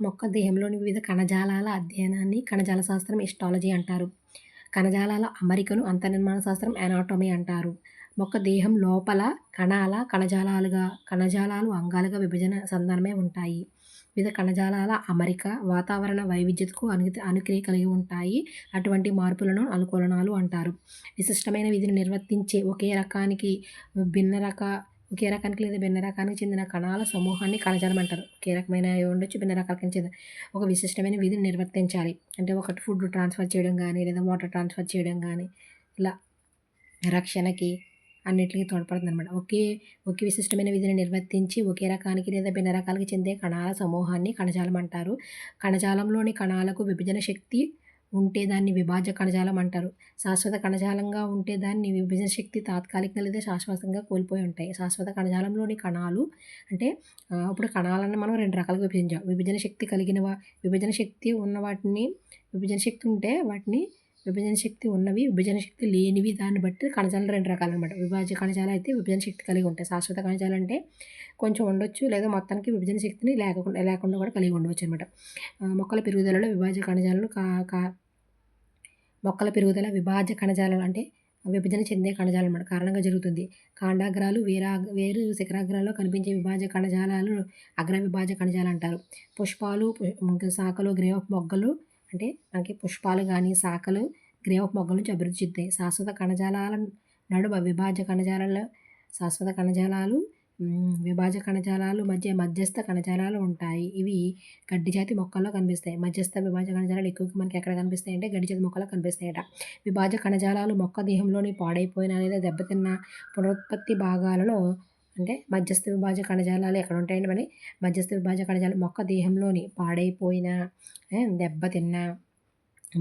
మొక్క దేహంలోని వివిధ కణజాలాల అధ్యయనాన్ని కణజాల శాస్త్రం ఇస్టాలజీ అంటారు. కణజాలాల అమరికను అంతర్నిర్మాణ శాస్త్రం అనాటమీ అంటారు. మొక్క దేహం లోపల కణాల కణజాలాలుగా కణజాలాలు అంగాలుగా విభజన సంధానమే ఉంటాయి. వివిధ కణజాలాల అమరిక వాతావరణ వైవిధ్యతకు అను అనుక్రియ కలిగి ఉంటాయి. అటువంటి మార్పులను అనుకూలనాలు అంటారు. విశిష్టమైన విధిని నిర్వర్తించే ఒకే రకానికి భిన్న రక ఒకే రకానికి లేదా భిన్న రకానికి చెందిన కణాల సమూహాన్ని కణజాలం అంటారు. ఒకే రకమైన ఉండొచ్చు భిన్న రకాలకి చెందిన ఒక విశిష్టమైన విధిని నిర్వర్తించాలి. అంటే ఒకటి ఫుడ్ ట్రాన్స్ఫర్ చేయడం కానీ లేదా వాటర్ ట్రాన్స్ఫర్ చేయడం కానీ ఇలా రక్షణకి అన్నిటికీ తోడ్పడుతుంది అనమాట ఒకే ఒకే విశిష్టమైన విధిని నిర్వర్తించి ఒకే రకానికి లేదా భిన్న రకాలకి చెందే కణాల సమూహాన్ని కణజాలం అంటారు. కణజాలంలోని కణాలకు విభజన శక్తి ఉంటే దాన్ని విభాజ కణజాలం అంటారు. శాశ్వత కణజాలంగా ఉంటే దాన్ని విభజన శక్తి తాత్కాలికంగా లేదా శాశ్వతంగా కోల్పోయి ఉంటాయి. శాశ్వత కణజాలంలోని కణాలు అంటే ఇప్పుడు కణాలను మనం రెండు రకాలుగా విభజించాం. విభజన శక్తి కలిగిన విభజన శక్తి ఉన్న వాటిని విభజన శక్తి ఉంటే వాటిని విభజన శక్తి ఉన్నవి విభజన శక్తి లేనివి దాన్ని బట్టి కణజాలు రెండు రకాలు అనమాట విభాజ్య కణజాలు అయితే విభజన శక్తి కలిగి ఉంటాయి. శాశ్వత కణజాలు అంటే కొంచెం ఉండొచ్చు లేదా మొత్తానికి విభజన శక్తిని లేకుండా లేకుండా కూడా కలిగి ఉండవచ్చు అనమాట మొక్కల పెరుగుదలలో విభాజ్య కణజాలను కా కా మొక్కల పెరుగుదల విభాజ్య కణజాలం అంటే విభజన చెందే కణజాలం అన్నమాట. కారణంగా జరుగుతుంది. కాండాగ్రాలు వేరా వేరు శిఖరాగ్రాల్లో కనిపించే విభాజ్య కణజాలాలు అగ్ర విభాజ కణజాలు అంటారు. పుష్పాలు శాఖలు గ్రే మొగ్గలు అంటే మనకి పుష్పాలు కానీ శాఖలు గ్రే ఆఫ్ మొగ్గల నుంచి అభివృద్ధి చెందుతాయి. శాశ్వత కణజాలాల నడుమ విభాజ కణజాలాల శాశ్వత కణజాలాలు విభాజ కణజాలాలు మధ్య మధ్యస్థ కణజాలాలు ఉంటాయి. ఇవి గడ్డి జాతి మొక్కల్లో కనిపిస్తాయి. మధ్యస్థ విభాజ కణజాలాలు ఎక్కువగా మనకి ఎక్కడ కనిపిస్తాయి అంటే గడ్డి జాతి మొక్కల్లో కనిపిస్తాయట. విభాజ కణజాలాలు మొక్క దేహంలోని పాడైపోయిన లేదా దెబ్బతిన్న పునరుత్పత్తి భాగాలలో అంటే మధ్యస్థ విభాజ కణజాలాలు ఎక్కడ ఉంటాయండి మరి? మధ్యస్థ విభాజ కణజాలం మొక్క దేహంలోని పాడైపోయిన దెబ్బతిన్న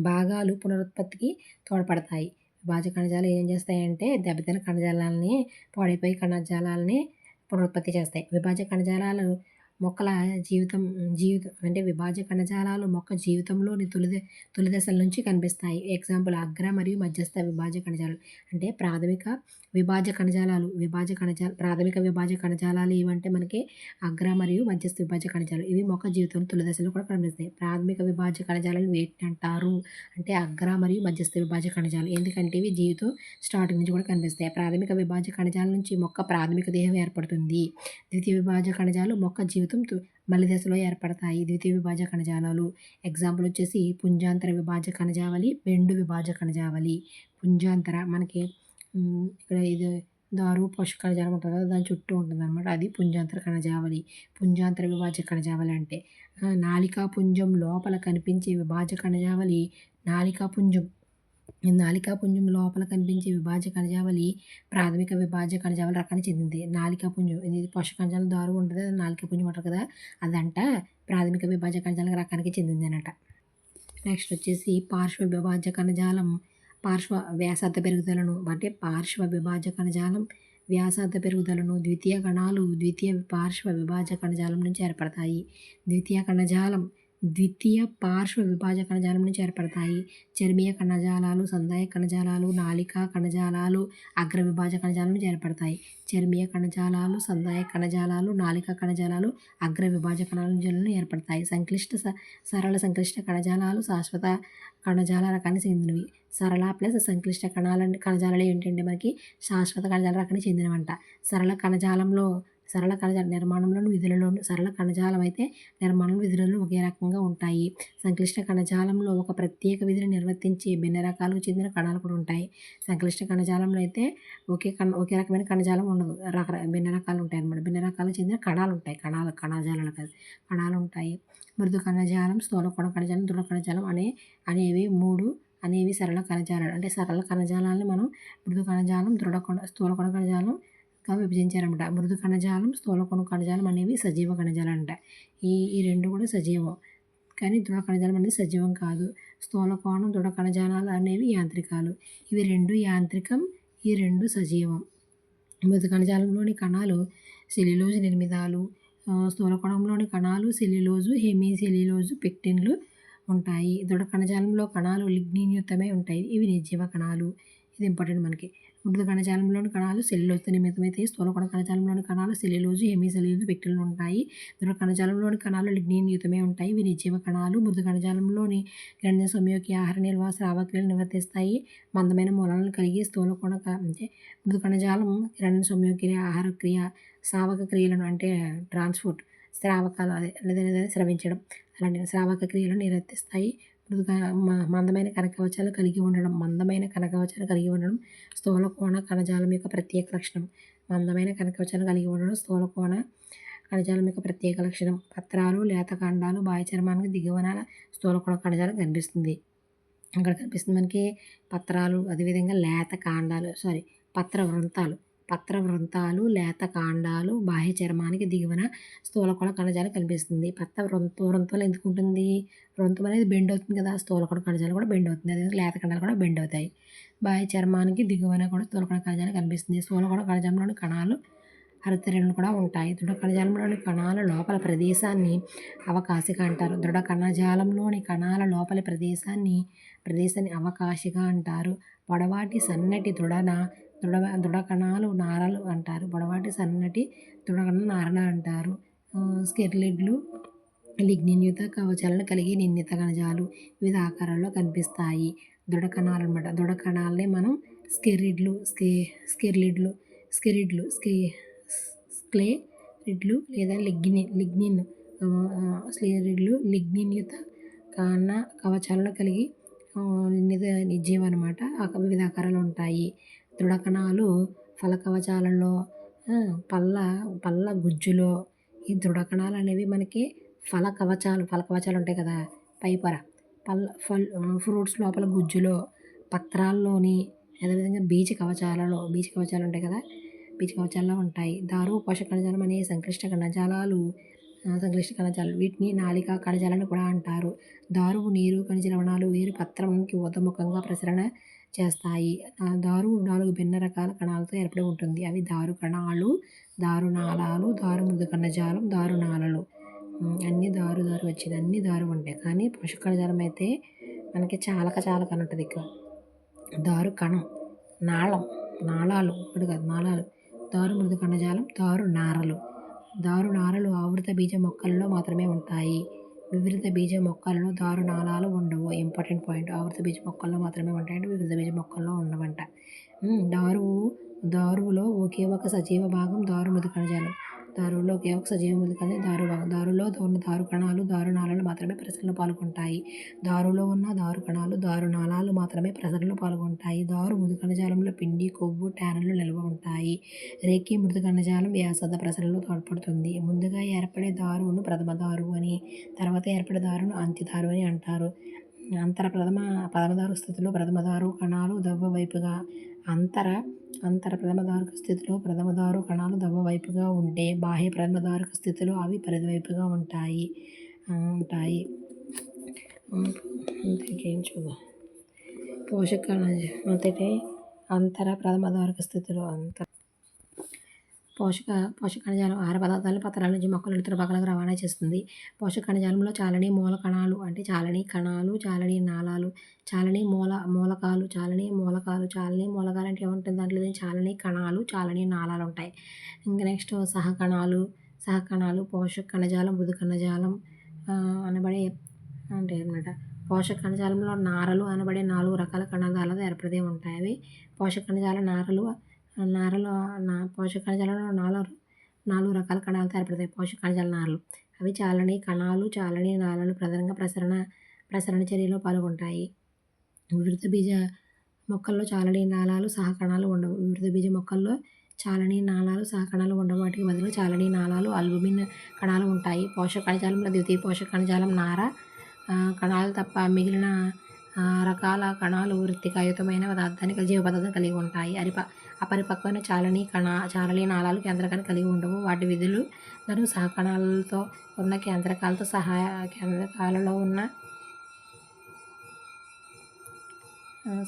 భాగాలు పునరుత్పత్తికి తోడ్పడతాయి. విభాజ కణజాలు ఏం చేస్తాయంటే దెబ్బతిన్న కణజాలాలని పాడైపోయి కణజాలాలని పునరుత్పత్తి చేస్తాయి. విభాజ కణజాలాలు మొక్కల జీవితం జీవితం అంటే విభాజ్య కణజాలాలు మొక్క జీవితంలోని తొలి తొలి దశల నుంచి కనిపిస్తాయి. ఎగ్జాంపుల్ అగ్ర మరియు మధ్యస్థ విభాజ కణజాలాలు. అంటే ప్రాథమిక విభాజ్య కణజాలాలు విభాజ్య కణజాల ప్రాథమిక విభాజ కణజాలాలు ఏవంటే మనకి అగ్ర మరియు మధ్యస్థ విభాజ కణజాలు ఇవి మొక్క జీవితం తొలి దశలో కూడా కనిపిస్తాయి. ప్రాథమిక విభాజ్య కణజాలాలు వేటిని అంటారు. అంటే అగ్ర మరియు మధ్యస్థ విభాజ కణజాలు ఎందుకంటే ఇవి జీవితం స్టార్టింగ్ నుంచి కూడా కనిపిస్తాయి. ప్రాథమిక విభాజ్య కణజాల నుంచి మొక్క ప్రాథమిక దేహం ఏర్పడుతుంది. ద్వితీయ విభాజ కణజాలు మొక్క జీవితం జీవితం మల్లి దశలో ఏర్పడతాయి. ద్వితీయ విభాజ కణజాలాలు. ఎగ్జాంపుల్ వచ్చేసి పుంజాంతర విభాజ కణజావళి బెండు విభాజ కణజావళి. పుంజాంతర మనకి ఇక్కడ ఇది దారు పశు కణజాలం ఉంటుంది కదా దాని చుట్టూ ఉంటుంది అనమాట అది పుంజాంతర కణజావళి. పుంజాంతర విభాజ కణజావళి అంటే నాలికా పుంజం లోపల కనిపించే విభాజ కణజావళి నాలికా పుంజం. నాలికాపుంజం లోపల కనిపించే విభాజ్య కణజావళి ప్రాథమిక విభాజ్య కణజావళి రకానికి చెందింది. నాలికాపుంజం ఇది పోష కణజాలం దారు ఉంటుంది. నాలికాపుంజం అంటారు కదా. అదంట ప్రాథమిక విభాజ్య కణజాల రకానికి చెందింది అనట నెక్స్ట్ వచ్చేసి పార్శ్వ విభాజ్య కణజాలం పార్శ్వ వ్యాసార్థ పెరుగుదలను అంటే పార్శ్వ విభాజ్య కణజాలం వ్యాసార్థ పెరుగుదలను ద్వితీయ కణాలు ద్వితీయ పార్శ్వ విభాజ్య కణజాలం నుంచి ఏర్పడతాయి. ద్వితీయ కణజాలం ద్వితీయ పార్శ్వ విభాజ కణజాలం నుంచి ఏర్పడతాయి చర్మీయ కణజాలాలు సందాయ కణజాలాలు నాలికా కణజాలాలు అగ్ర విభాజ కణజాలం నుంచి ఏర్పడతాయి చర్మీయ కణజాలాలు సందాయ కణజాలాలు నాలికా కణజాలాలు అగ్ర విభాజ కణజాలను ఏర్పడతాయి. సంక్లిష్ట సరళ సంక్లిష్ట కణజాలాలు శాశ్వత కణజాల రకానికి చెందినవి. సరళ ప్లస్ సంక్లిష్ట కణాల కణజాలాలు ఏంటంటే మనకి శాశ్వత కణజాల రకానికి చెందినవంట. సరళ కణజాలంలో సరళ కణజాల నిర్మాణంలోను విధులలోను సరళ కణజాలం అయితే నిర్మాణం విధులలో ఒకే రకంగా ఉంటాయి. సంక్లిష్ట కణజాలంలో ఒక ప్రత్యేక విధిని నిర్వర్తించే భిన్న రకాలకు చెందిన కణాలు కూడా ఉంటాయి. సంక్లిష్ట కణజాలంలో అయితే ఒకే కణ ఒకే రకమైన కణజాలం ఉండదు. రకర భిన్న రకాలు ఉంటాయి అన్నమాట. భిన్న రకాలకు చెందిన కణాలు ఉంటాయి. కణాలు కణజాలాలు కాదు. కణాలు ఉంటాయి. మృదు కణజాలం స్థూల కొణ కణజాలం దృఢ కణజాలం అనే అనేవి మూడు అనేవి సరళ కణజాలాలు అంటే సరళ కణజాలాన్ని మనం మృదు కణజాలం దృఢ కొన స్థూల కొణ కణజాలం గా విభజించారన్నమాట. మృదు కణజాలం స్థూలకొణ కణజాలం అనేవి సజీవ కణజాలం అంట ఈ ఈ రెండు కూడా సజీవం. కానీ దృఢ కణజాలం అనేది సజీవం కాదు. స్థూలకోణం దృఢ కణజాలాలు అనేవి యాంత్రికాలు. ఇవి రెండు యాంత్రికం ఈ రెండు సజీవం. మృదు కణజాలంలోని కణాలు సెల్యులోజ్ నిర్మితాలు. స్థూలకోణంలోని కణాలు సెల్యులోజు హెమీ సెల్యులోజు పెక్టిన్లు ఉంటాయి. దృఢ కణజాలంలో కణాలు లిగ్నిన్యుతమై ఉంటాయి. ఇవి నిర్జీవ కణాలు. ఇది ఇంపార్టెంట్ మనకి. మృదు కణజాలంలోని కణాలు సెల్యులోజ్తో నిమిత్తమైతే స్థూల కణజాలంలోని కణాలు సెల్యులోజు హెమీ వ్యక్తులు ఉంటాయి. దృఢ కణజాలంలోని కణాలు లిగ్నిన్ యుతమే ఉంటాయి. వీరి జీవ కణాలు. మృదు కణజాలంలోని గ్రంథ సమయోకి ఆహార నిల్వ స్రావక్రియలు నిర్వర్తిస్తాయి మందమైన మూలాలను కలిగి స్థూల కొన క- అంటే మృదు కణజాలం గ్రంథ సంయోగక్రియ ఆహార క్రియ స్రావక క్రియలను అంటే ట్రాన్స్పోర్ట్ స్రావకాలు అదే లేదా లేదా స్రవించడం అలాంటి స్రావక క్రియలను నిర్వర్తిస్తాయి మృదుగా మందమైన కనకవచాలు కలిగి ఉండడం మందమైన కనకవచాలు కలిగి ఉండడం స్థూల కోణ కణజాలం యొక్క ప్రత్యేక లక్షణం. మందమైన కనకవచాలు కలిగి ఉండడం స్థూల కోణ కణజాలం యొక్క ప్రత్యేక లక్షణం. పత్రాలు లేత కాండాలు బాహ్య చర్మానికి దిగువన స్థూల కోణ కణజాలం కనిపిస్తుంది. అక్కడ కనిపిస్తుంది మనకి పత్రాలు అదేవిధంగా లేత కాండాలు సారీ పత్ర వృంతాలు పత్ర వృంతాలు లేత కాండాలు బాహ్య చర్మానికి దిగువన స్థూలకొడ కణజాలం కనిపిస్తుంది. పత్ర వృంత వృంతం ఎందుకు ఉంటుంది? వృంతం అనేది బెండ్ అవుతుంది కదా స్థూలకొడ కణజాలం కూడా బెండ్ అవుతుంది అదే లేత కణాలు కూడా బెండ్ అవుతాయి. బాహ్య చర్మానికి దిగువన కూడా స్థూలకొడ కణజాలం కనిపిస్తుంది. స్థూలకొడ కణజాలంలోని కణాలు హరితరేణులు కూడా ఉంటాయి. దృఢ కణజాలంలోని కణాల లోపల ప్రదేశాన్ని అవకాశిక అంటారు. దృఢ కణజాలంలోని కణాల లోపలి ప్రదేశాన్ని ప్రదేశాన్ని అవకాశిక అంటారు. పొడవాటి సన్నటి దృఢన దృఢ దృఢకణాలు నారలు అంటారు. పొడవాటి సన్నటి దృఢకణ నారలు అంటారు. స్కెర్లిడ్లు లిగ్నిన్యుత కవచాలను కలిగి నిర్ణీత కణజాలు వివిధ ఆకారాల్లో కనిపిస్తాయి. దృఢకణాలు అనమాట దృఢకణాలనే మనం స్కెరిడ్లు స్కే స్కెర్లిడ్లు స్కెరిడ్లు స్కే స్క్లేరిడ్లు లేదా లిగ్ని లిగ్నిన్ స్లేరిడ్లు లిగ్నిన్యుత కణ కవచాలను కలిగి ఆ, నిర్ణీత నిర్జీవం వివిధ ఆకారాలు ఉంటాయి. దృఢకణాలు ఫలకవచాలలో ఫల కవచాలలో పళ్ళ పళ్ళ గుజ్జులో ఈ దృఢకణాలు అనేవి మనకి ఫల కవచాలు ఫల కవచాలు ఉంటాయి కదా పైపొర పళ్ళ ఫల్ ఫ్రూట్స్ లోపల గుజ్జులో పత్రాల్లోని అదేవిధంగా బీజ కవచాలలో బీజ కవచాలు ఉంటాయి కదా బీజ కవచాల్లో ఉంటాయి. దారు పోషక కణజాలం అనే సంక్లిష్ట కణజాలాలు సంక్లిష్ట కణజాలాలు వీటిని నాళికా కణజాలని కూడా అంటారు. దారువు నీరు ఖనిజ లవణాలు వీరు పత్రంకి ఊతముఖంగా ప్రసరణ చేస్తాయి. దారు నాలుగు భిన్న రకాల కణాలతో ఏర్పడి ఉంటుంది. అవి దారు కణాలు దారునాళాలు దారు మృదు కణజాలం దారునాళాలు ఉమ్, అన్ని దారు దారు వచ్చింది. అన్ని దారు ఉంటాయి కానీ పశు కణజాలం అయితే మనకి చాలక చాలక అని ఉంటుంది ఇక్కడ దారు కణం నాళం నాళాలు. ఒకటి కాదు నాళాలు. దారు మృదు కణజాలం దారు నారలు. దారు నారలు ఆవృత బీజ మొక్కలలో మాత్రమే ఉంటాయి. వివిధ బీజ మొక్కలలో దారునారాలు ఉండవు. Important point. ఆవృత బీజ మొక్కల్లో మాత్రమే ఉంటాయంటే వివిధ బీజ మొక్కల్లో ఉండవంట. దారువు దారువులో ఒకే ఒక సజీవ భాగం దారు మృదు కణజాలం దారులో ఒకే ఒక సజీవ మృదు దారు దారులో ఉన్న దారు కణాలు దారు నాళాలు మాత్రమే ప్రసరణలో పాల్గొంటాయి. దారులో ఉన్న దారు కణాలు దారు నాళాలు మాత్రమే ప్రసరణలో పాల్గొంటాయి. దారు మృదు కణజాలంలో పిండి కొవ్వు ట్యానులు నిల్వ ఉంటాయి. రేఖీ మృదు కణజాలం వ్యాసద ప్రసరణలో తోడ్పడుతుంది. ముందుగా ఏర్పడే దారును ప్రథమ దారు అని తర్వాత ఏర్పడే దారును అంత్యదారు అని అంటారు. అంతర ప్రథమ పదమదారు స్థితిలో ప్రథమదారు కణాలు దవ్వ వైపుగా అంతర అంతర ప్రథమధారక స్థితిలో ప్రథమదారు కణాలు దవ్వ వైపుగా ఉంటే బాహ్య ప్రథమధారక స్థితిలో అవి పరిధివైపుగా ఉంటాయి. ఉంటాయి. ఇంకేం చూద్దాం. పోషక అంతటే మొదటి అంతర ప్రథమధారక స్థితిలో అంతర పోషక పోషక కణజాలం ఆహార పదార్థాలు పత్రాల నుంచి మొక్కలు ఇతర భాగాలకు రవాణా చేస్తుంది. పోషక కణజాలంలో చాలని మూల కణాలు అంటే చాలని కణాలు చాలని నాళాలు చాలని మూల మూలకాలు చాలని మూలకాలు చాలని మూలకాలు అంటే ఏముంటుంది దాంట్లో చాలని కణాలు చాలని నాళాలు ఉంటాయి. ఇంకా నెక్స్ట్ సహకణాలు సహకణాలు పోషక కణజాలం మృదు కణజాలం అనబడే అంటే అనమాట పోషక కణజాలంలో నారలు అనబడే నాలుగు రకాల కణజాలాలు ఏర్పడి ఉంటాయి. అవి పోషక కణజాల నారలు నారలో నా పోషకాణజాలలో నాలుగు నాలుగు రకాల కణాలతో ఏర్పడతాయి పోషక కణజాల నారలు. అవి చాలని కణాలు చాలని నాళాలు ప్రధానంగా ప్రసరణ ప్రసరణ చర్యలో పాల్గొంటాయి. వివృత బీజ మొక్కల్లో చాలని నాళాలు సహకణాలు ఉండవు. వివృత బీజ మొక్కల్లో చాలని నాళాలు సహకణాలు ఉండవు. వాటికి బదులు చాలని నాళాలు అల్బుమిన్ కణాలు ఉంటాయి. పోషక కణజాలంలో ద్వితీయ పోషక కణజాలం నార కణాలు తప్ప మిగిలిన రకాల కణాలు వృత్తికాయుతమైన పదార్థాన్ని జీవ పదార్థం కలిగి ఉంటాయి. అరిప అపరిపక్వమైన చాలని కణ చాలని నాళాలు కేంద్రకాన్ని కలిగి ఉండవు. వాటి విధులు లను సహకణాలతో ఉన్న కేంద్రకాలతో సహాయ కేంద్రకాలలో ఉన్న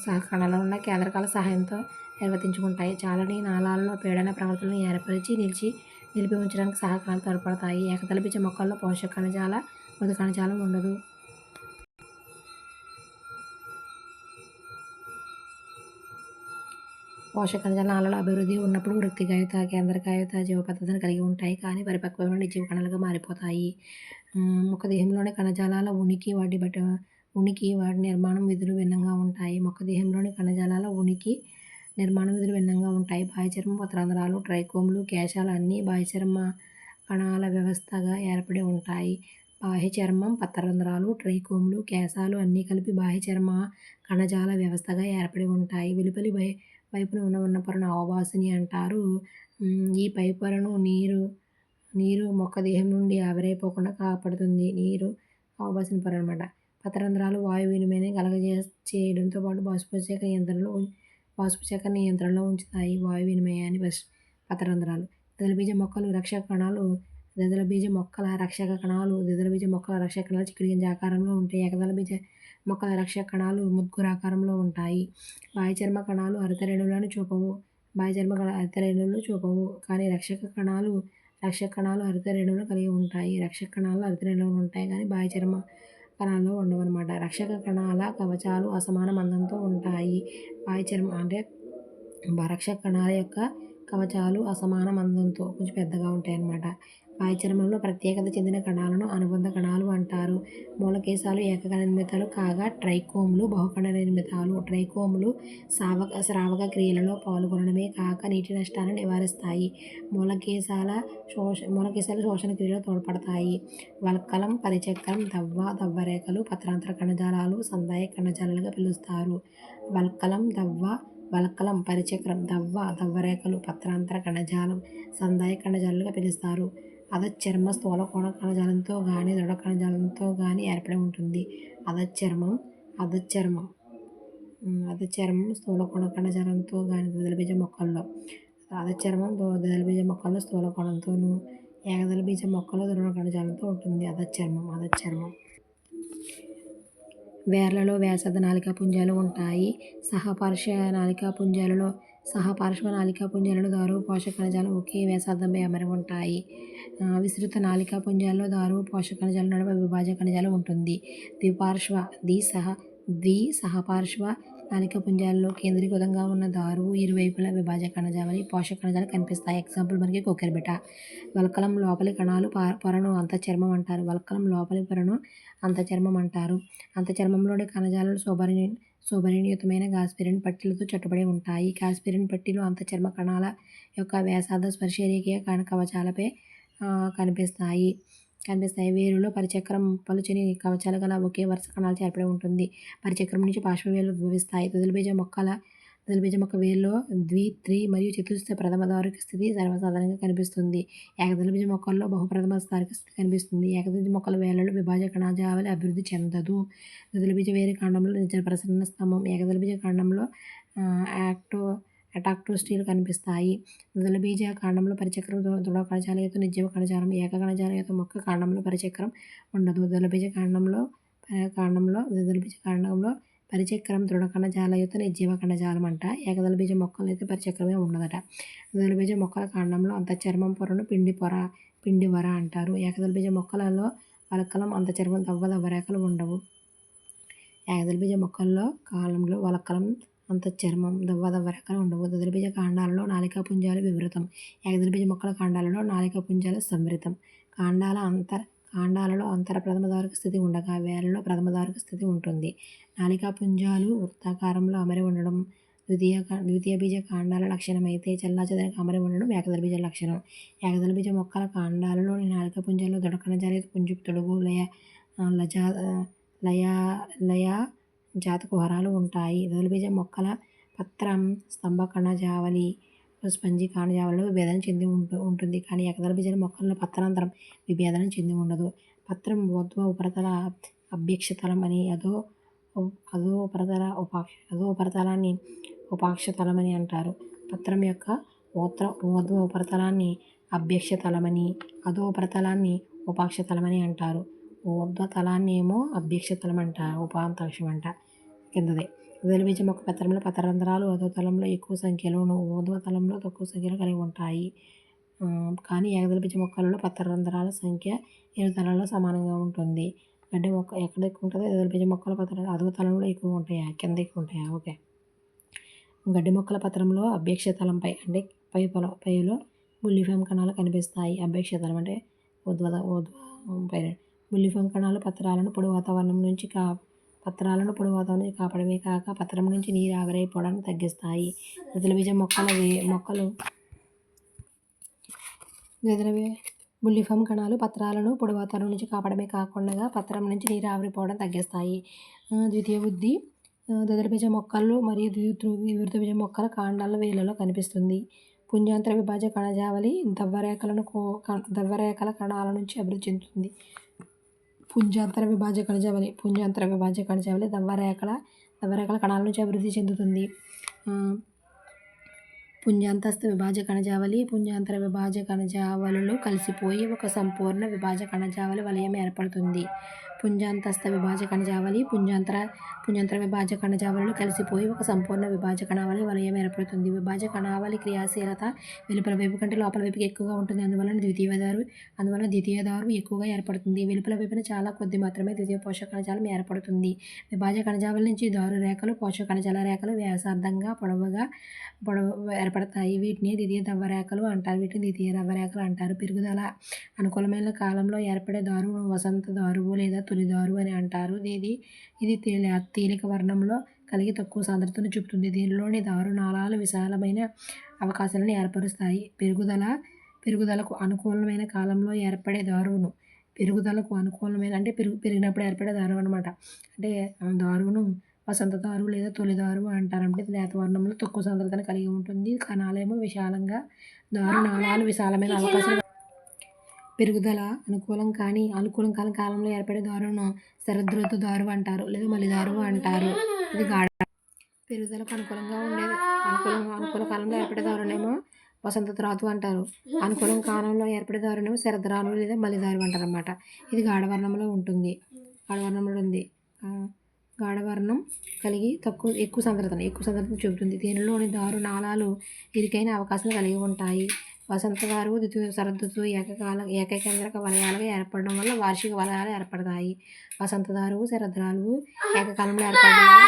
సహకణాలలో ఉన్న కేంద్రకాల సహాయంతో నిర్వర్తించుకుంటాయి. చాలని నాళాలలో పీడన ప్రవర్తనను ఏర్పరిచి నిలిచి నిలిపి ఉంచడానికి సహకారాలు తోడ్పడతాయి. ఏకతలపించే మొక్కల్లో పోషక కణజాల మృదు కణజాలం ఉండదు. పోషక కణజాలాల అభివృద్ధి ఉన్నప్పుడు వృత్తికాయుత కేంద్రకాయుత జీవ పద్ధతిని కలిగి ఉంటాయి కానీ పరిపక్వమైన నుండి కణాలుగా మారిపోతాయి మొక్క దేహంలోని కణజాలాల ఉనికి వాటి బట్ట ఉనికి వాటి నిర్మాణం విధులు భిన్నంగా ఉంటాయి. మొక్క దేహంలోని కణజాలాల ఉనికి నిర్మాణ విధులు భిన్నంగా ఉంటాయి. బాహ్యచర్మ పత్రాంధ్రాలు ట్రైకోమ్లు కేశాలు అన్నీ బాహ్యచర్మ కణాల వ్యవస్థగా ఏర్పడి ఉంటాయి. బాహ్య చర్మం పత్రరంధ్రాలు ట్రైకోమ్లు కేశాలు అన్నీ కలిపి బాహ్య చర్మ కణజాల వ్యవస్థగా ఏర్పడి ఉంటాయి. వెలుపలి బై పైపును ఉన్న ఉన్న పొరను అవవాసిని అంటారు. ఈ పై పొరను నీరు నీరు మొక్క దేహం నుండి ఆవిరైపోకుండా కాపాడుతుంది. నీరు అవవాసిన పొర అనమాట పత్రరంధ్రాలు వాయు వినిమయాన్ని కలగజే చేయడంతో పాటు బాష్పోత్సేక నియంత్రణలో బాష్పోత్సేక నియంత్రణలో ఉంచుతాయి వాయు వినిమయాన్ని పత్రంధ్రాలు. బీజ మొక్కలు రక్షక కణాలు ద్విదళ బీజ మొక్కల రక్షక కణాలు ద్విదళ బీజ మొక్కల రక్షక కణాలు చిక్కుడు ఆకారంలో ఉంటాయి. ఏకదళ బీజ మొక్కల రక్షక కణాలు ముద్గురాకారంలో ఉంటాయి. బాహ్యచర్మ కణాలు హరితరేణువులను చూపవు. బాహ్యచర్మ కణ హరితరేణువులు చూపవు. కానీ రక్షక కణాలు రక్షక కణాలు హరితరేణువులు కలిగి ఉంటాయి. రక్షక కణాలు హరితరేణువులు ఉంటాయి. కానీ బాహ్యచర్మ కణాల్లో ఉండవు అనమాట రక్షక కణాల కవచాలు అసమాన మందంతో ఉంటాయి. బాహ్యచర్మ అంటే రక్షక కణాల యొక్క కవచాలు అసమాన మందంతో కొంచెం పెద్దగా ఉంటాయి అన్నమాట పాయచర్మంలో ప్రత్యేకత చెందిన కణాలను అనుబంధ కణాలు అంటారు. మూలకేశాలు ఏకకణ నిర్మితాలు కాగా ట్రైకోమ్లు బహుకణ నిర్మితాలు. ట్రైకోమ్లు సావక స్రావక క్రియలలో పాల్గొనడమే కాక నీటి నష్టాన్ని నివారిస్తాయి. మూలకేశాల శోష మూలకేశాలు శోషణ క్రియలో తోడ్పడతాయి. వల్కలం పరిచక్రం దవ్వ దవ్వరేఖలు పత్రాంతర కణజాలాలు సందాయ కణజాలాలుగా పిలుస్తారు. వల్కలం దవ్వ వల్కలం పరిచక్రం దవ్వ దవ్వరేఖలు పత్రాంతర కణజాలం సందాయ కణజాలాలుగా పిలుస్తారు. అధచర్మ స్థూలకోణ కణజాలంతో కానీ దృఢ కణజాలంతో కానీ ఏర్పడి ఉంటుంది. అధచర్మం అధచర్మం అధచర్మం స్థూలకోణ కణజాలంతో కానీ ద్విదళ మొక్కల్లో. అధచర్మం ద్విదళ బీజ మొక్కల్లో స్థూలకోణంతోనూ ఏకదళ బీజ మొక్కల్లో దృఢ కణజాలంతో ఉంటుంది. అధచర్మం అధచర్మం వేర్లలో వేసద నాలికా పుంజాలు ఉంటాయి. సహపర్ష నాలికా పుంజాలలో సహపార్శ్వ నాలికా పుంజాలలో దారు పోషక కణజాలం ఒకే వ్యాసార్థంపై అమరి ఉంటాయి. విస్తృత నాలికా పుంజాలలో దారు పోషక కణజాల నడుమ విభాజక కణజాలం ఉంటుంది. ద్విపార్శ్వ ద్వి సహ ద్వి సహపార్శ్వ నాలిక పుంజాలలో కేంద్రీకృతంగా ఉన్న దారువు ఇరువైపుల విభాజ కణజాలని పోషక కణజాలు కనిపిస్తాయి. ఎగ్జాంపుల్ మనకి కొక్కెరబిట వల్కలం లోపలి కణాలు పొరను అంతఃచర్మం అంటారు. వల్కలం లోపలి పొరను అంతచర్మం అంటారు. అంతచర్మంలోని కణజాలాలు శోభని శోభనీయుతమైన గాస్పిరిన్ పట్టీలతో చుట్టబడి ఉంటాయి. గాస్పిరిన్ పట్టీలు అంతఃచర్మ కణాల యొక్క వ్యాసార్థ స్పర్శరేఖీయ కణ కవచాలపై కనిపిస్తాయి. కనిపిస్తాయి. వేరులో పరిచక్రం పలుచని కవచాలు గల ఒకే వరుస కణాలు చేర్పడి ఉంటుంది. పరిచక్రం నుంచి పార్శ్వవేలు ఉద్భవిస్తాయి. తుదిలిబీజ మొక్కల తుదిలిబీజ మొక్క వేరులో ద్వి త్రి మరియు చతుర్థ ప్రథమ దారిక స్థితి సర్వసాధారణంగా కనిపిస్తుంది. ఏకదళబీజ మొక్కల్లో బహుప్రథమ స్థారిక స్థితి కనిపిస్తుంది. ఏకదళ మొక్కల వేలలో విభాజ కణజావళి అభివృద్ధి చెందదు. తుదిలిబీజ వేరే కాండంలో నిజ ప్రసరణ స్తంభం. ఏకదళబీజ కాండంలో యాక్టో స్టీల్ కనిపిస్తాయి. బీజ కాండంలో పరిచక్రం దృఢ కణజాలయతో నిర్జీవ కణజాలం ఏక కణజాలయతో మొక్క కాండంలో పరిచక్రం ఉండదు. బీజ కాండంలో కాండంలో బీజ కాండంలో పరిచక్రం దృఢ కణజాలయుత నిర్జీవ కణజాలం అంట బీజ మొక్కలు అయితే పరిచక్రమే ఉండదట. బీజ మొక్కల కాండంలో అంత చర్మం పొరను పిండి పొర పిండి వర అంటారు. బీజ మొక్కలలో వలకలం అంత చర్మం దవ్వ దవ్వరేఖలు ఉండవు. బీజ మొక్కల్లో కాలంలో వలకలం అంత చర్మం దవ్వ దవ్వ ఉండవు. దదలబీజ కాండాలలో నాలికా పుంజాలు వివృతం. ఏకదలబీజ మొక్కల కాండాలలో నాలికా పుంజాలు సంవృతం. కాండాల అంతర్ కాండాలలో అంతర ప్రథమధారక స్థితి ఉండగా వేలలో ప్రథమధారక స్థితి ఉంటుంది. నాలికా పుంజాలు వృత్తాకారంలో అమరి ఉండడం ద్వితీయ ద్వితీయ బీజ కాండాల లక్షణమైతే చెల్లాచెదరికి అమరి ఉండడం ఏకదల బీజ లక్షణం. ఏకదల బీజ మొక్కల కాండాలలోని నాలిక పుంజాలు దొడకన జాలి పుంజు తొడుగు లయ లజా లయ లయ జాతి కుహరాలు ఉంటాయి. బీజ మొక్కల పత్రం స్తంభ జావలి స్పంజి కణజావళిలో విభేదన చెంది ఉంటు ఉంటుంది. కానీ బీజ మొక్కల్లో పత్రాంతరం విభేదన చెంది ఉండదు. పత్రం ఉద్వ ఉపరితల అభ్యక్షతలం అని అదో అదో ఉపరితల ఉపాక్ష అదో ఉపరితలాన్ని ఉపాక్షతలం అని అంటారు. పత్రం యొక్క ఓత్ర ఊర్ధ్వ ఉపరితలాన్ని అభ్యక్షతలమని అదో ఉపరితలాన్ని ఉపాక్షతలమని అంటారు. ఊర్ధ్వతలాన్ని ఏమో అభ్యక్షతలం అంట ఉపాంతరిక్షం అంట. కిందది. వెలుబీజ మొక్క పత్రంలో అదో తలంలో ఎక్కువ సంఖ్యలోను తలంలో తక్కువ సంఖ్యలో కలిగి ఉంటాయి. కానీ ఏకదళబీజ మొక్కలలో పత్రరంధ్రాల సంఖ్య ఇరు తలంలో సమానంగా ఉంటుంది. గడ్డి మొక్క ఎక్కడ ఎక్కువ ఉంటుంది ఎదలబీజ మొక్కల పత్రాలు అదో తలంలో ఎక్కువ ఉంటాయా? కింద ఎక్కువ ఉంటాయా? ఓకే. గడ్డి మొక్కల పత్రంలో అభ్యక్షతలంపై అంటే పై పొల పైలో బుల్లిఫామ్ కణాలు కనిపిస్తాయి. అభ్యక్షతలం అంటే ఉద్వద ఉద్వ పై బుల్లిఫామ్ కణాలు పత్రాలను పొడి వాతావరణం నుంచి కా పత్రాలను పొడి వాతావరణం నుంచి కాపాడమే కాక పత్రం నుంచి నీరు ఆవిరైపోవడానికి తగ్గిస్తాయి. గదిల బీజ మొక్కల వే మొక్కలు గదుల బుల్లిఫామ్ కణాలు పత్రాలను పొడి వాతావరణం నుంచి కాపాడమే కాకుండా పత్రం నుంచి నీరు ఆవిరిపోవడం తగ్గిస్తాయి. ద్వితీయ బుద్ధి దొదల బీజ మొక్కలు మరియు వివృత బీజ మొక్కల కాండాల వేలలో కనిపిస్తుంది. పుంజాంతర విభాజ కణజావళి దవ్వరేఖలను దవ్వరేఖల కణాల నుంచి అభివృద్ధి చెందుతుంది. పుంజాంతర విభాజ కణజావళి పుంజాంతర విభాజ కణజావళి దవ్వరేఖల దవ్వరేఖల కణాల నుంచి అభివృద్ధి చెందుతుంది. పుంజాంతస్థ విభాజ కణజావళి పుంజాంతర విభాజ కణజావళులు కలిసిపోయి ఒక సంపూర్ణ విభాజ కణజావళి వలయం ఏర్పడుతుంది. పుంజాంతస్థ విభాజ కణజావళి పుంజాంతర పుంజాంతర విభాజ కణజావళులు కలిసిపోయి ఒక సంపూర్ణ విభాజ కణావళి వలయం ఏర్పడుతుంది. విభాజ కణావళి క్రియాశీలత వెలుపల వైపు కంటే లోపల వైపుకి ఎక్కువగా ఉంటుంది. అందువలన ద్వితీయ దారు అందువలన ద్వితీయదారు ఎక్కువగా ఏర్పడుతుంది. వెలుపల వైపున చాలా కొద్ది మాత్రమే ద్వితీయ పోషక కణజాలం ఏర్పడుతుంది. విభాజ కణజావళి నుంచి దారు రేఖలు పోషక కణజాల రేఖలు వ్యాసార్థంగా పొడవుగా పొడవు ఏర్పడతాయి. వీటిని ద్వితీయ దవ్వరేఖలు అంటారు. వీటిని ద్వితీయ దవ్వరేఖలు అంటారు. పెరుగుదల అనుకూలమైన కాలంలో ఏర్పడే దారువు వసంత దారువు లేదా తొలి దారు అని అంటారు. ఇది ఇది తేలి తేలిక వర్ణంలో కలిగి తక్కువ సాంద్రతను చూపుతుంది. దీనిలోని దారు నాళాలు విశాలమైన అవకాశాలను ఏర్పరుస్తాయి. పెరుగుదల పెరుగుదలకు అనుకూలమైన కాలంలో ఏర్పడే దారువును పెరుగుదలకు అనుకూలమైన అంటే పెరుగు పెరిగినప్పుడు ఏర్పడే దారువు అనమాట అంటే దారువును వసంత దారు లేదా తొలి దారు అంటారు. అంటే లేత వర్ణంలో తక్కువ సాంద్రతను కలిగి ఉంటుంది. కణాలేమో విశాలంగా దారు నాళాలు విశాలమైన అవకాశం పెరుగుదల అనుకూలం కానీ అనుకూలం కాలం కాలంలో ఏర్పడే దారును శరదృతు దారు అంటారు. లేదా మలిదారు అంటారు. ఇది గాఢ పెరుగుదలకు అనుకూలంగా ఉండేది. అనుకూలంగా అనుకూల కాలంలో ఏర్పడే దారునేమో వసంత త్రాతు అంటారు. అనుకూలం కాలంలో ఏర్పడే దారునేమో శరద్రాను లేదా మలిదారు అంటారు అనమాట ఇది గాఢవర్ణంలో ఉంటుంది. గాఢవర్ణంలో ఉంది. గాఢవర్ణం కలిగి తక్కువ ఎక్కువ సంద్రతను ఎక్కువ సంద్రతను చూపుతుంది. దీనిలోని దారు నాళాలు ఇరుకైన అవకాశం కలిగి ఉంటాయి. వసంత గారు ద్వితీయ శరదృతువు ఏకకాల ఏకకేంద్రక వలయాలుగా ఏర్పడడం వల్ల వార్షిక వలయాలు ఏర్పడతాయి. వసంతదారు శరద్రాలు ఏకకాలంలో ఏర్పడడం వల్ల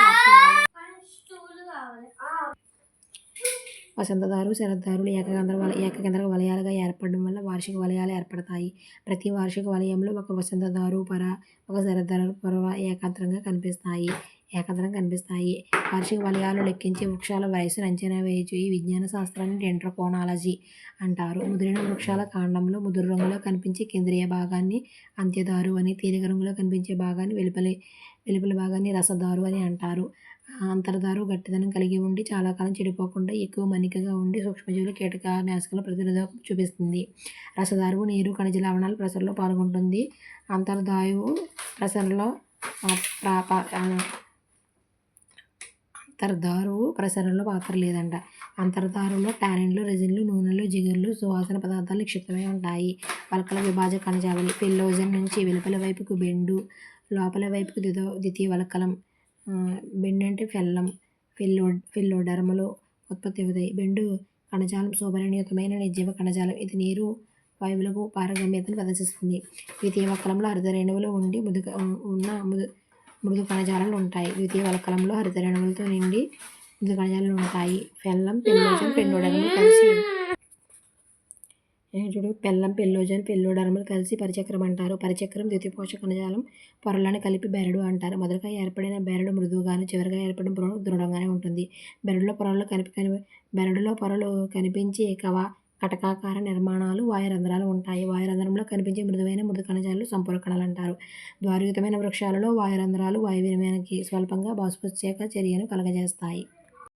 వసంతదారు శరద్దారులు ఏకకేంద్ర వల ఏకకేంద్రక వలయాలుగా ఏర్పడడం వల్ల వార్షిక వలయాలు ఏర్పడతాయి. ప్రతి వార్షిక వలయంలో ఒక వసంతదారు పర ఒక శరద్దారు పొర ఏకాంతరంగా కనిపిస్తాయి. ఏకాంతరం కనిపిస్తాయి. వార్షిక వలయాలు లెక్కించే వృక్షాల వయసును అంచనా వేయచ్చు. ఈ విజ్ఞాన శాస్త్రాన్ని డెంట్రోకోనాలజీ అంటారు. ముదిరిన వృక్షాల కాండంలో ముదురు రంగులో కనిపించే కేంద్రీయ భాగాన్ని అంత్యదారు అని తేలిక రంగులో కనిపించే భాగాన్ని వెలుపలి వెలుపలి భాగాన్ని రసదారు అని అంటారు. అంతర్ధారు గట్టిదనం కలిగి ఉండి చాలా కాలం చెడిపోకుండా ఎక్కువ మన్నికగా ఉండి సూక్ష్మజీవులు కీటక నాశకుల ప్రతిరోధ చూపిస్తుంది. రసదారువు నీరు ఖనిజ లవణాలు ప్రసరణలో పాల్గొంటుంది. అంతర్దాయువు ప్రసరణలో అంతర్దారువు ప్రసరణలో పాత్ర లేదంట. అంతర్దారులో టానిన్లు రెజిన్లు నూనెలు జిగుర్లు సువాసన పదార్థాలు నిక్షిప్తమై ఉంటాయి. పలకల విభాజ కణజావళి పిల్లోజన్ నుంచి వెలుపల వైపుకు బెండు లోపల వైపుకు ద్వితీయ వలకలం బెండు అంటే ఫెల్లం ఫిల్లో ఫిల్లోడర్మలో ఉత్పత్తి అవుతాయి. బెండు కణజాలం శోభనీయుతమైన నిర్జీవ కణజాలం. ఇది నీరు వాయువులకు పారగమ్యతను ప్రదర్శిస్తుంది. ద్వితీయ వలకలంలో అర్ధ రేణువులో ఉండి ముదుగ ఉన్న ముదు మృదు కణజాలాలు ఉంటాయి. ద్వితీయ వలకలంలో హరితరణులతో నిండి మృదు కణజాలాలు ఉంటాయి. పెల్లం పెల్లోజన్ పెండోడర్మలు కలిసి చూడు? పెళ్ళం పెల్లోజన్ పెల్లోడర్మలు కలిసి పరిచక్రం అంటారు. పరిచక్రం ద్వితీయ కణజాలం పొరలను కలిపి బెరడు అంటారు. మొదటగా ఏర్పడిన బెరడు మృదువుగాను చివరిగా ఏర్పడిన పొర దృఢంగానే ఉంటుంది. బెరడులో పొరలు కనిపి కని బెరడులో పొరలు కనిపించే కవ కటకాకార నిర్మాణాలు వాయురంధ్రాలు ఉంటాయి. వాయురంధ్రంలో కనిపించే మృదువైన మృదు కణజాలు సంపూర్ణ కణాలు అంటారు ద్వారయుతమైన వృక్షాలలో వాయురంధ్రాలు వాయు స్వల్పంగా బాష్పోత్సేక చర్యను కలగజేస్తాయి.